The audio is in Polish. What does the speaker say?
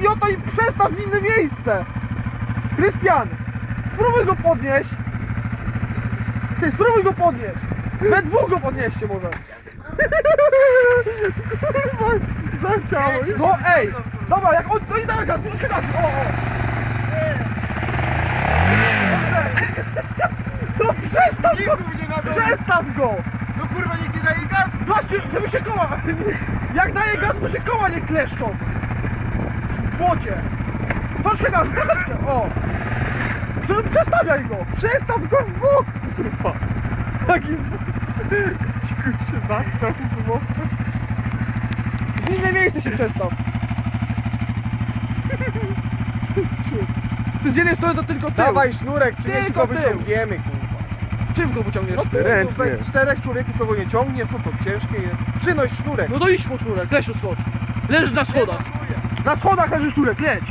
idioto i przestaw w inne miejsce! Krystian! Spróbuj go podnieść! Ty, spróbuj go podnieść! We dwóch go podnieście może! Kurwa, zachciałeś. No ej! Dobra, jak on... I dawaj gaz, muszę gaz! O, o! No przestaw go! Przestaw go! No kurwa, nikt nie daje gazu. Właśnie, żeby się koła... Jak daje gaz, to się koła nie kleszczą! W błocie! Troszkę gazu, troszeczkę! O! Przestawiaj go! Przestaw go w bok, kurwa. Taki... Cicho się zastał, kurwa. W inne miejsce się przestaw! Ty z jednej strony to tylko tył! Dawaj sznurek, przynieś Tylko go tył. wyciągniemy, kurwa. Czym go pociągniesz? No ty, Ręcznie. tutaj czterech człowieków co go nie ciągnie, co to ciężkie jest. Przynoś sznurek. No to idź po sznurek, leć tu skocz. Leżysz na schodach. Na schodach leży sznurek, leć.